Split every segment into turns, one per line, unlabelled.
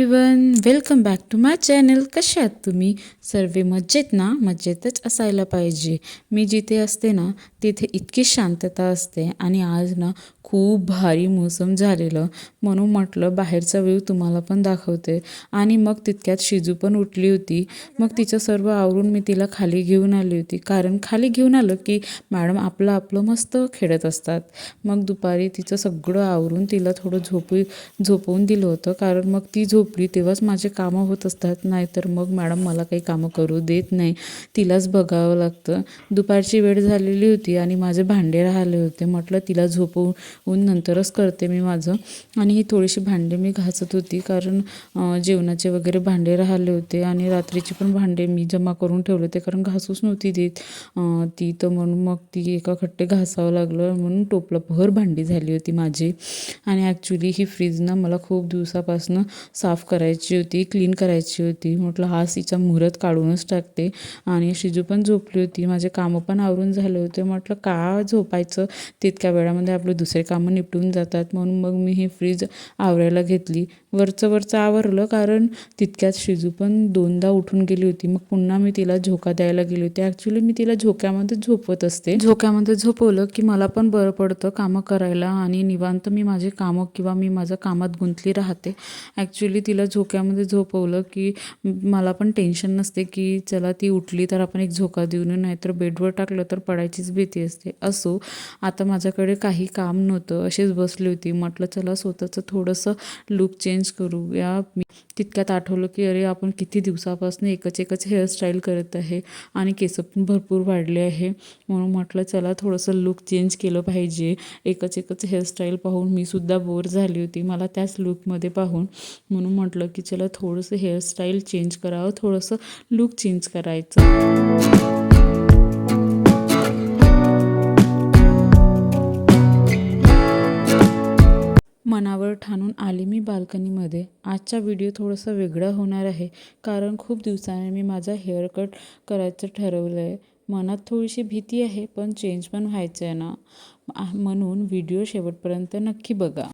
Everyone welcome back to my channel कसे आहात तुम्ही? सर्व मज्जेत ना? मज्जेतच असायला पाहिजे. मी जिथे असते ना तिथे इतकी शांतता असते आणि आज ना खूप भारी मोसम झालेलं. म्हणून म्हटलं बाहेरचा व्ह्यू तुम्हाला पण दाखवते. आणि मग तितक्यात शिजू पण उठली होती. मग तिचं सर्व आवरून मी तिला खाली घेऊन आली होती. कारण खाली घेऊन आलं की मॅडम आपलं आपलं मस्त खेळत असतात. मग दुपारी तिचं सगळं आवरून तिला थोडं झोपी झोपवून दिलं होतं. कारण मग ती झोपली तेव्हाच माझे कामं होत असतात. नाहीतर मग मॅडम मला काही कामं करू देत नाही. तिलाच बघावं लागतं. दुपारची वेळ झालेली होती. आणि माझे भांडे राहिले होते. म्हटलं तिला झोपवून नंतरच करते मी माझं. आणि ही थोडीशी भांडे मी घासत होती कारण जेवणाचे वगैरे भांडे राहिले होते आणि रात्रीची पण भांडे मी जमा करून ठेवले होते कारण घासूच नव्हती देत. ती तर म्हणून मग ती एका खट्टे घासावं लागलं म्हणून टोपलं भर भांडी झाली होती माझी. आणि ॲक्च्युली ही फ्रीज ना मला खूप दिवसापासून साफ करायची होती क्लीन करायची होती. म्हटलं हाच तिचा मुहूर्त काढूनच टाकते. आणि शिजू पण झोपली होती. माझे कामं पण आवरून झाले होते. म्हटलं का झोपायचं? तितक्या वेळामध्ये आपले दुसरे कामं निपटून जातात. म्हणून मग मी ही फ्रीज आवरायला घेतली. वरचं वरचं आवरलं कारण तितक्यात शिजू पण दोनदा उठून गेली होती. मग पुन्हा मी तिला झोका द्यायला गेली होती. ॲक्च्युली मी तिला झोक्यामध्ये झोपवत असते. झोक्यामध्ये झोपवलं की मला पण बरं पडतं कामं करायला आणि निवांत मी माझे कामं किंवा मी माझ्या कामात गुंतली राहते. ॲक्च्युली तिला झोक्यामध्ये झोपवलं की मला पण टेन्शन नसते की चला ती उठली तर आपण एक झोका देऊ नये नाहीतर बेडवर टाकलं तर पडायचीच भीती असते. असो आता माझ्याकडे काही काम नव्हतं. अशीच बसली होती. म्हटलं चला स्वतःचं थोडंसं लुक चेंज चेंज करूया. मी तितक्यात आठवलं की अरे आपण किती दिवसापासून एकच एकच हेअरस्टाईल करत आहे आणि केस पण भरपूर वाढले आहे. म्हणून म्हटलं चला थोडंसं लुक चेंज केलं पाहिजे. एकच एकच हेअरस्टाईल पाहून मी सुद्धा बोर झाली होती मला त्याच लुकमध्ये पाहून. म्हणून म्हटलं की चला थोडंसं हेअरस्टाईल चेंज करावं थोडंसं लुक चेंज करायचं. मनावर ठाणून आली मी बाल्कनीमध्ये. आजचा व्हिडिओ थोडासा वेगळा होणार आहे कारण खूप दिवसाने मी माझा हेअरकट करायचं ठरवलं आहे मनात थोडीशी भीती आहे पण चेंज पण व्हायचं आहे ना. म्हणून व्हिडिओ शेवटपर्यंत नक्की बघा.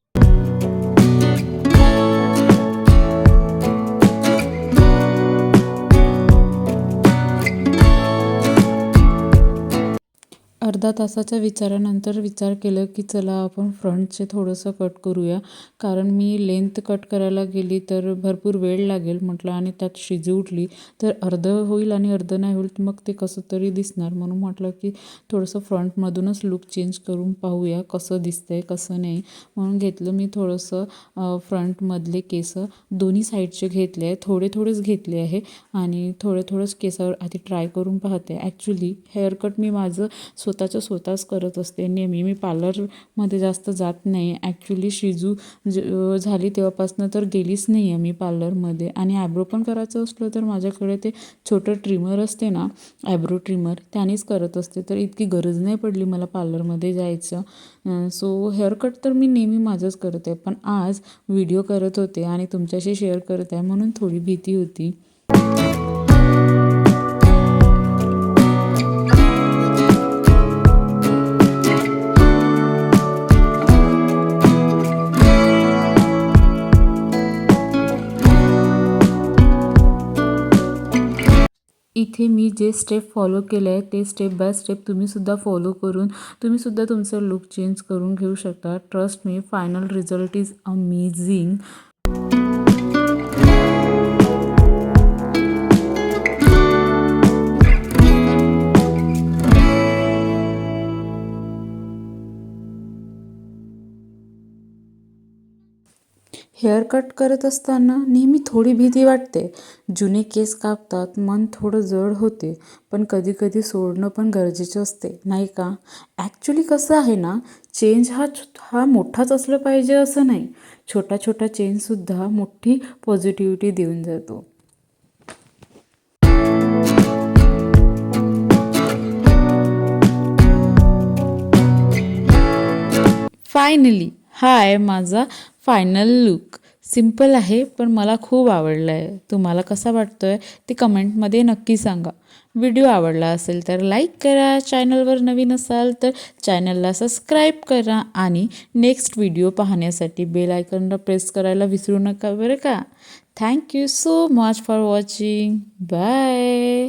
अर्धा तासाच्या विचारानंतर विचार केलं की चला आपण फ्रंटचे थोडंसं कट करूया. कारण मी लेंथ कट करायला गेली तर भरपूर वेळ लागेल म्हटलं आणि त्यात शिजी उठली. तर अर्धं होईल आणि अर्धं नाही होईल मग ते कसं तरी दिसणार. म्हणून म्हटलं की थोडंसं फ्रंटमधूनच लुक चेंज करून पाहूया कसं दिसतंय कसं नाही. म्हणून घेतलं मी थोडंसं फ्रंटमधले केस. दोन्ही साईडचे घेतले आहे. थोडे थोडेच घेतले आहे. आणि थोडे थोडंच केसावर आधी ट्राय करून पाहते. ॲक्च्युली हेअरकट मी माझं स्वतः स्वतःचं स्वतःच करत असते. नेहमी मी पार्लरमध्ये जास्त जात नाही. ॲक्च्युली शिजू ज झाली तेव्हापासनं तर गेलीच नाही आहे मी पार्लरमध्ये. आणि आयब्रो पण करायचं असलं तर माझ्याकडे ते छोटं ट्रिमर असते ना आयब्रो ट्रिमर त्यानेच करत असते. तर इतकी गरज नाही पडली मला पार्लरमध्ये जायचं. सो हेअरकट तर मी नेहमी माझंच करते. पण आज व्हिडिओ करत होते आणि तुमच्याशी शेअर करत आहे म्हणून थोडी भीती होती. इथे मी जे स्टेप फॉलो केले आहे ते स्टेप बाय स्टेप तुम्हीसुद्धा फॉलो करून तुम्हीसुद्धा तुमचं लुक चेंज करून घेऊ शकता. Trust me final result is amazing hair cut करत असताना नेहमी थोडी भीती वाटते. जुने केस कापतात मन थोडं जड होते पण कधीकधी सोडणं पण गरजेचं असते नाही का? ॲक्च्युली कसं आहे ना चेंज हा हा मोठाच असलं पाहिजे असं नाही. छोटा छोटा चेंजसुद्धा मोठी पॉझिटिव्हिटी देऊन जातो. फायनली हा आहे माझा फायनल लुक. सिंपल आहे पण मला खूप आवडला आहे तुम्हाला कसा वाटतो आहे ते कमेंटमध्ये नक्की सांगा. व्हिडिओ आवडला असेल तर लाईक करा. चॅनलवर नवीन असाल तर चॅनलला सबस्क्राईब करा आणि नेक्स्ट व्हिडिओ पाहण्यासाठी बेल आयकॉनला प्रेस करायला विसरू नका बरं का? Thank you so much for watching. Bye!